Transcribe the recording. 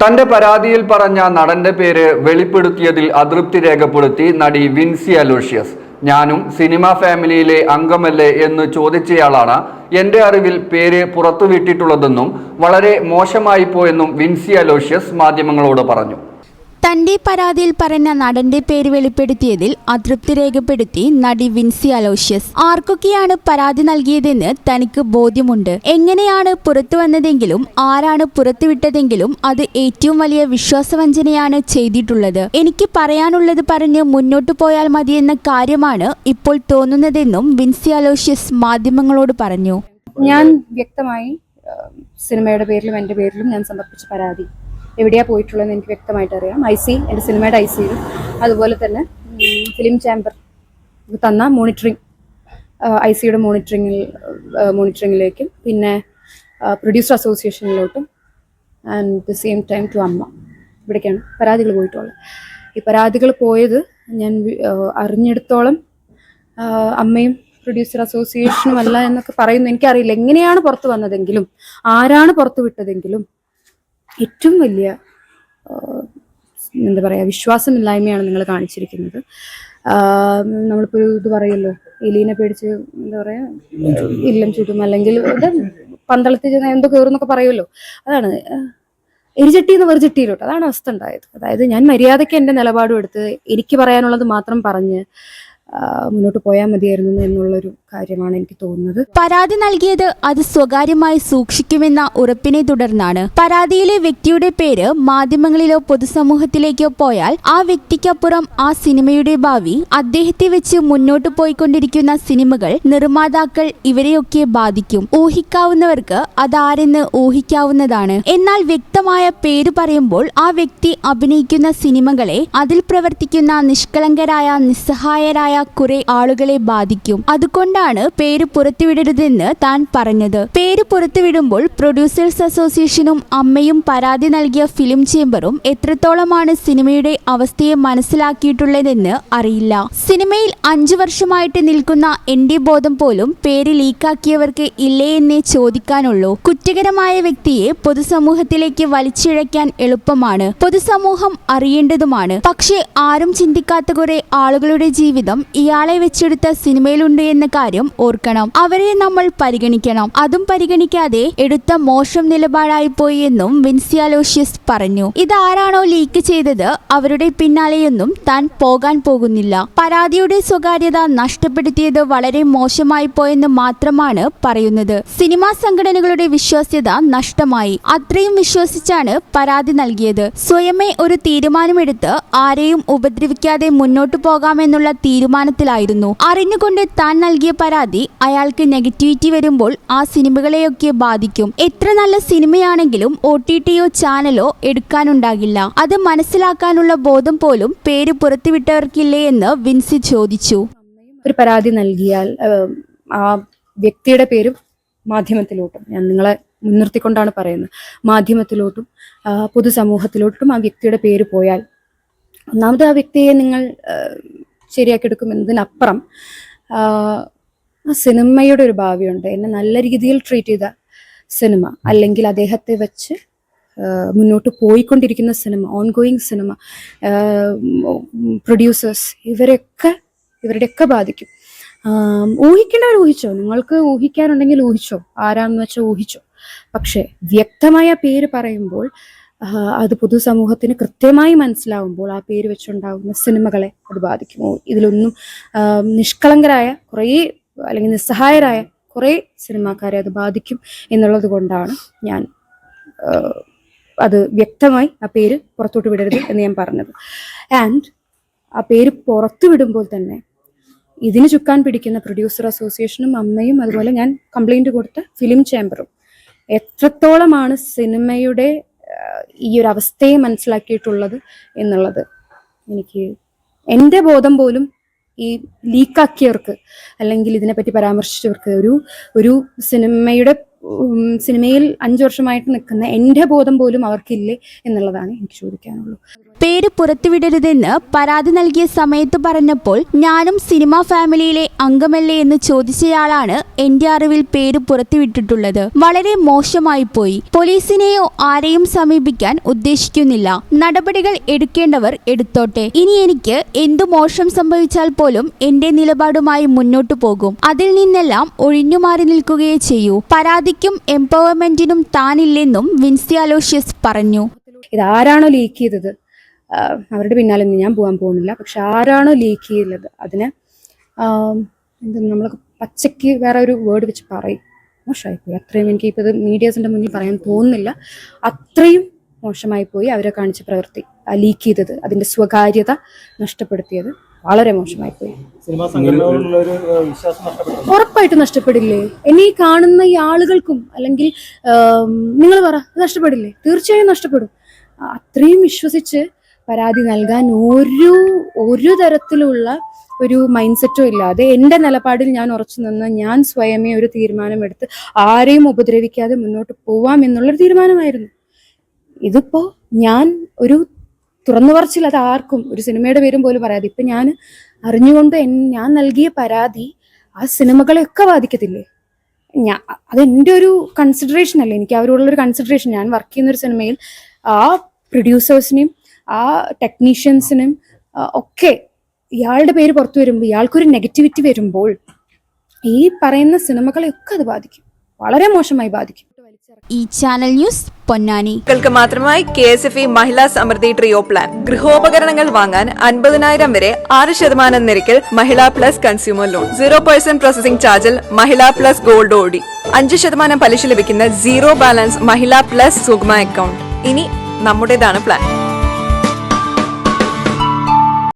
തന്റെ പരാതിയിൽ പറഞ്ഞ നടന്റെ പേര് വെളിപ്പെടുത്തിയതിൽ അതൃപ്തി രേഖപ്പെടുത്തി നടി വിൻസി അലോഷ്യസ്. ഞാനും സിനിമാ ഫാമിലിയിലെ അംഗമല്ലേ എന്ന് ചോദിച്ചയാളാണ് എന്റെ അറിവിൽ പേര് പുറത്തുവിട്ടിട്ടുള്ളതെന്നും വളരെ മോശമായി പോയെന്നും വിൻസി അലോഷ്യസ് മാധ്യമങ്ങളോട് പറഞ്ഞു. തന്റെ പരാതിയിൽ പറഞ്ഞ നടന്റെ പേര് വെളിപ്പെടുത്തിയതിൽ അതൃപ്തി രേഖപ്പെടുത്തി നടി വിൻസി അലോഷ്യസ്. ആർക്കൊക്കെയാണ് പരാതി നൽകിയതെന്ന് തനിക്ക് ബോധ്യമുണ്ട്. എങ്ങനെയാണ് പുറത്തു വന്നതെങ്കിലും ആരാണ് പുറത്തുവിട്ടതെങ്കിലും അത് ഏറ്റവും വലിയ വിശ്വാസവഞ്ചനയാണ് ചെയ്തിട്ടുള്ളത്. എനിക്ക് പറയാനുള്ളത് പറഞ്ഞ് മുന്നോട്ടു പോയാൽ മതിയെന്ന കാര്യമാണ് ഇപ്പോൾ തോന്നുന്നതെന്നും വിൻസി അലോഷ്യസ് മാധ്യമങ്ങളോട് പറഞ്ഞു. ഞാൻ വ്യക്തമായി സിനിമയുടെ പേരിലും എന്റെ പേരിലും ഞാൻ സമർപ്പിച്ച പരാതി. എവിടെയാ പോയിട്ടുള്ളതെന്ന് എനിക്ക് വ്യക്തമായിട്ട് അറിയാം. ഐ സി എന്റെ സിനിമയുടെ ഐ സിയിലും അതുപോലെ തന്നെ ഫിലിം ചാമ്പർ തന്ന മോണിറ്ററിങ് ഐ സിയുടെ മോണിറ്ററിങ്ങിൽ മോണിറ്ററിങ്ങിലേക്കും പിന്നെ producer അസോസിയേഷനിലോട്ടും and the same time to Amma. ഇവിടേക്കാണ് പരാതികൾ പോയിട്ടുള്ളത്. ഈ പരാതികൾ പോയത് ഞാൻ അറിഞ്ഞിടത്തോളം അമ്മയും പ്രൊഡ്യൂസർ അസോസിയേഷനും അല്ല എന്നൊക്കെ പറയുന്നു എനിക്കറിയില്ല. എങ്ങനെയാണ് പുറത്തു വന്നതെങ്കിലും ആരാണ് പുറത്തു വിട്ടതെങ്കിലും ഏറ്റവും വലിയ എന്താ പറയുക വിശ്വാസമില്ലായ്മയാണ് നിങ്ങൾ കാണിച്ചിരിക്കുന്നത്. നമ്മളിപ്പോൾ ഒരു ഇത് പറയല്ലോ എലീനെ പേടിച്ച് എന്താ പറയാ ഇല്ലം ചുറ്റും അല്ലെങ്കിൽ പന്തളത്തിൽ ചെന്ന് എന്തോ കയറുന്നൊക്കെ പറയുമല്ലോ. അതാണ് എരിചട്ടി എന്ന് വെറുചട്ടിയിലോട്ട് അതാണ് അവസ്ഥ ഉണ്ടായത്. അതായത് ഞാൻ മര്യാദയ്ക്ക് എന്റെ നിലപാടും എടുത്ത് എനിക്ക് പറയാനുള്ളത് മാത്രം പറഞ്ഞ് മുന്നോട്ട് പോയാൽ മതിയായിരുന്നു എന്നുള്ളൊരു കാര്യമാണ് എനിക്ക് തോന്നുന്നത്. പരാതി നൽകിയത് അത് സ്വകാര്യമായി സൂക്ഷിക്കുമെന്ന ഉറപ്പിനെ തുടർന്നാണ്. പരാതിയിലെ വ്യക്തിയുടെ പേര് മാധ്യമങ്ങളിലോ പൊതുസമൂഹത്തിലേക്കോ പോയാൽ ആ വ്യക്തിക്കപ്പുറം ആ സിനിമയുടെ ഭാവി അദ്ദേഹത്തെ വെച്ച് മുന്നോട്ട് പോയിക്കൊണ്ടിരിക്കുന്ന സിനിമകൾ നിർമ്മാതാക്കൾ ഇവരെയൊക്കെ ബാധിക്കും. ഊഹിക്കാവുന്നവർക്ക് അതാരെന്ന് ഊഹിക്കാവുന്നതാണ്. എന്നാൽ വ്യക്തമായ പേര് പറയുമ്പോൾ ആ വ്യക്തി അഭിനയിക്കുന്ന സിനിമകളെ അതിൽ പ്രവർത്തിക്കുന്ന നിഷ്കളങ്കരായ നിസ്സഹായരായ കുറെ ആളുകളെ ബാധിക്കും. അതുകൊണ്ടാണ് പേര് പുറത്തുവിടരുതെന്ന് താൻ പറഞ്ഞത്. പേര് പുറത്തുവിടുമ്പോൾ പ്രൊഡ്യൂസേഴ്സ് അസോസിയേഷനും അമ്മയും പരാതി നൽകിയ ഫിലിം ചേംബറും എത്രത്തോളമാണ് സിനിമയുടെ അവസ്ഥയെ മനസ്സിലാക്കിയിട്ടുള്ളതെന്ന് അറിയില്ല. സിനിമയിൽ അഞ്ചു വർഷമായിട്ട് നിൽക്കുന്ന എന്റെ ബോധം പോലും പേര് ലീക്കാക്കിയവർക്ക് ഇല്ലേ എന്നേ ചോദിക്കാനുള്ളൂ. കുറ്റകരമായ വ്യക്തിയെ പൊതുസമൂഹത്തിലേക്ക് വലിച്ചിഴയ്ക്കാൻ എളുപ്പമാണ്. പൊതുസമൂഹം അറിയേണ്ടതുമാണ്. പക്ഷേ ആരും ചിന്തിക്കാത്ത കുറെ ആളുകളുടെ ജീവിതം ഇയാളെ വെച്ചെടുത്ത സിനിമയിലുണ്ട് എന്ന കാര്യം ഓർക്കണം. അവരെ നമ്മൾ പരിഗണിക്കണം. അതും പരിഗണിക്കാതെ എടുത്ത മോശം നിലപാടായി പോയി എന്നും വിൻസിയാലോഷ്യസ് പറഞ്ഞു. ഇതാരാണോ ലീക്ക് ചെയ്തത് അവരുടെ പിന്നാലെയൊന്നും താൻ പോകാൻ പോകുന്നില്ല. പരാതിയുടെ സ്വകാര്യത നഷ്ടപ്പെടുത്തിയത് വളരെ മോശമായി പോയെന്ന് മാത്രമാണ് പറയുന്നത്. സിനിമാ സംഘടനകളുടെ വിശ്വാസ്യത നഷ്ടമായി. അത്രയും വിശ്വസിച്ചാണ് പരാതി നൽകിയത്. സ്വയമേ ഒരു തീരുമാനമെടുത്ത് ആരെയും ഉപദ്രവിക്കാതെ മുന്നോട്ടു പോകാമെന്നുള്ള തീരുമാനത്തിലായിരുന്നു. അറിഞ്ഞുകൊണ്ട് താൻ നൽകിയ പരാതി അയാൾക്ക് നെഗറ്റിവിറ്റി വരുമ്പോൾ ആ സിനിമകളെയൊക്കെ ബാധിക്കും. എത്ര നല്ല സിനിമയാണെങ്കിലും ഒ ടി ടിയോ ചാനലോ എടുക്കാനുണ്ടാകില്ല. അത് മനസ്സിലാക്കാനുള്ള ബോധം പോലും പേര് പുറത്തുവിട്ടവർക്കില്ലേ എന്ന് വിൻസി ചോദിച്ചു. ഒരു പരാതി നൽകിയാൽ ആ വ്യക്തിയുടെ പേരും മാധ്യമത്തിലോട്ടും ഞാൻ നിങ്ങളെ മുൻനിർത്തിക്കൊണ്ടാണ് പറയുന്നത് മാധ്യമത്തിലോട്ടും പൊതുസമൂഹത്തിലോട്ടും ആ വ്യക്തിയുടെ പേര് പോയാൽ ഒന്നാമത് ആ വ്യക്തിയെ നിങ്ങൾ ശരിയാക്കിയെടുക്കും എന്നതിനപ്പുറം ആ, ആ സിനിമയുടെ ഒരു ഭാവിയുണ്ട്. എന്നെ നല്ല രീതിയിൽ ട്രീറ്റ് ചെയ്ത സിനിമ അല്ലെങ്കിൽ അദ്ദേഹത്തെ വെച്ച് മുന്നോട്ട് പോയിക്കൊണ്ടിരിക്കുന്ന സിനിമ ഓൺഗോയിങ് സിനിമ പ്രൊഡ്യൂസേഴ്സ് ഇവരൊക്കെ ഇവരുടെയൊക്കെ ബാധിക്കും. ഊഹിക്കേണ്ടവർ ഊഹിച്ചോ? നിങ്ങൾക്ക് ഊഹിക്കാനുണ്ടെങ്കിൽ ഊഹിച്ചോ? ആരാന്ന് വെച്ചാൽ ഊഹിച്ചോ? പക്ഷെ വ്യക്തമായ പേര് പറയുമ്പോൾ അത് പൊതുസമൂഹത്തിന് കൃത്യമായി മനസ്സിലാവുമ്പോൾ ആ പേര് വെച്ചുണ്ടാകുന്ന സിനിമകളെ അത് ബാധിക്കുമോ? ഇതിലൊന്നും നിഷ്കളങ്കരായ കുറേ അല്ലെങ്കിൽ നിസ്സഹായരായ കുറേ സിനിമാക്കാരെ അത് ബാധിക്കും എന്നുള്ളത് കൊണ്ടാണ് ഞാൻ അത് വ്യക്തമായി ആ പേര് പുറത്തോട്ട് വിടരുത് എന്ന് ഞാൻ പറഞ്ഞത്. ആൻഡ് ആ പേര് പുറത്തു വിടുമ്പോൾ തന്നെ ഇതിന് ചുക്കാൻ പിടിക്കുന്ന പ്രൊഡ്യൂസർ അസോസിയേഷനും അമ്മയും അതുപോലെ ഞാൻ കംപ്ലൈന്റ് കൊടുത്ത ഫിലിം ചേംബറും എത്രത്തോളമാണ് സിനിമയുടെ ഈ ഒരു അവസ്ഥയെ മനസ്സിലാക്കിയിട്ടുള്ളത് എന്നുള്ളത് എനിക്ക് എന്റെ ബോധം പോലും ഈ ലീക്കാക്കിയവർക്ക് അല്ലെങ്കിൽ ഇതിനെപ്പറ്റി പരാമർശിച്ചവർക്ക് ഒരു ഒരു സിനിമയുടെ സിനിമയിൽ അഞ്ചു വർഷമായിട്ട് നിൽക്കുന്ന എന്റെ ബോധം പോലും അവർക്കില്ലേ എന്നുള്ളതാണ് എനിക്ക് ചോദിക്കാനുള്ളൂ പേര് പുറത്തുവിടരുതെന്ന് പരാതി നൽകിയ സമയത്ത് പറഞ്ഞപ്പോൾ ഞാനും സിനിമാ ഫാമിലിയിലെ അംഗമല്ലേ എന്ന് ചോദിച്ചയാളാണ് എന്റെ അറിവിൽ പേര് പുറത്തുവിട്ടിട്ടുള്ളത്. വളരെ മോശമായി പോയി. പോലീസിനെയോ ആരെയും സമീപിക്കാൻ ഉദ്ദേശിക്കുന്നില്ല. നടപടികൾ എടുക്കേണ്ടവർ എടുത്തോട്ടെ. ഇനി എനിക്ക് എന്തു മോശം സംഭവിച്ചാൽ പോലും എന്റെ നിലപാടുമായി മുന്നോട്ടു പോകും. അതിൽ നിന്നെല്ലാം ഒഴിഞ്ഞു മാറി നിൽക്കുകയേ ചെയ്യൂ. പരാതിക്കും എംപവർമെന്റിനും താനില്ലെന്നും വിൻസി അലോഷ്യസ് പറഞ്ഞു. ഇതാരാണോ ലീക്ക് ചെയ്തത്? അവരുടെ പിന്നാലെ ഒന്നും ഞാൻ പോകാൻ പോകുന്നില്ല. പക്ഷെ ആരാണോ ലീക്ക് ചെയ്യുന്നത് അതിന് എന്താ നമ്മൾ പച്ചയ്ക്ക് വേറെ ഒരു വേർഡ് വെച്ച് പറയും. മോശമായിപ്പോയി. അത്രയും എനിക്ക് ഇപ്പോൾ ഇത് മീഡിയാസിന്റെ മുന്നിൽ പറയാൻ തോന്നുന്നില്ല. അത്രയും മോശമായി പോയി അവരെ കാണിച്ച പ്രവൃത്തി ലീക്ക് ചെയ്തത് അതിന്റെ സ്വകാര്യത നഷ്ടപ്പെടുത്തിയത്. വളരെ മോശമായി പോയി ഉറപ്പായിട്ടും നഷ്ടപ്പെടില്ലേ? എന്നെ ഈ കാണുന്ന ഈ ആളുകൾക്കും അല്ലെങ്കിൽ നിങ്ങൾ പറ നഷ്ടപ്പെടില്ലേ? തീർച്ചയായും നഷ്ടപ്പെടും. അത്രയും വിശ്വസിച്ച് പരാതി നൽകാൻ ഒരു ഒരു തരത്തിലുള്ള ഒരു മൈൻഡ് സെറ്റും ഇല്ലാതെ എന്റെ നിലപാടിൽ ഞാൻ ഉറച്ചു നിന്ന് ഞാൻ സ്വയമേ ഒരു തീരുമാനമെടുത്ത് ആരെയും ഉപദ്രവിക്കാതെ മുന്നോട്ട് പോവാം എന്നുള്ളൊരു തീരുമാനമായിരുന്നു. ഇതിപ്പോ ഞാൻ ഒരു തുറന്നു പറച്ചിൽ അത് ആർക്കും ഒരു സിനിമയുടെ പേരും പോലും പറയാതെ. ഇപ്പൊ ഞാൻ അറിഞ്ഞുകൊണ്ട് ഞാൻ നൽകിയ പരാതി ആ സിനിമകളെയൊക്കെ ബാധിക്കത്തില്ലേ? ഞാൻ അതെന്റെ ഒരു കൺസിഡറേഷൻ അല്ലേ? എനിക്ക് അവരോടുള്ളൊരു കൺസിഡറേഷൻ ഞാൻ വർക്ക് ചെയ്യുന്ന ഒരു സിനിമയിൽ ആ പ്രൊഡ്യൂസേഴ്സിനെയും ആ ടെക്നീഷ്യൻസിനും ഒക്കെ ഇയാളുടെ പേര് പുറത്തു വരുമ്പോൾ ഇയാൾക്കൊരു നെഗറ്റിവിറ്റി വരുമ്പോൾ ഈ പറയുന്ന സിനിമകളെയൊക്കെ അത് ബാധിക്കും. വളരെ മോശമായി ബാധിക്കും. ഈ ചാനൽ ന്യൂസ് പൊന്നാനി. ൾക്ക് മാത്രമായി K S F E Mahila Samriddhi trio plan ഗൃഹോപകരണങ്ങൾ വാങ്ങാൻ അൻപതിനായിരം വരെ ആറ് ശതമാനം നിരക്കിൽ Mahila plus consumer loan zero percent processing ചാർജിൽ മഹിളാ പ്ലസ് ഗോൾഡ് ഓടി. അഞ്ച് ശതമാനം പലിശ ലഭിക്കുന്ന zero balance Mahila plus Sugama account ഇനി നമ്മുടേതാണ് പ്ലാൻ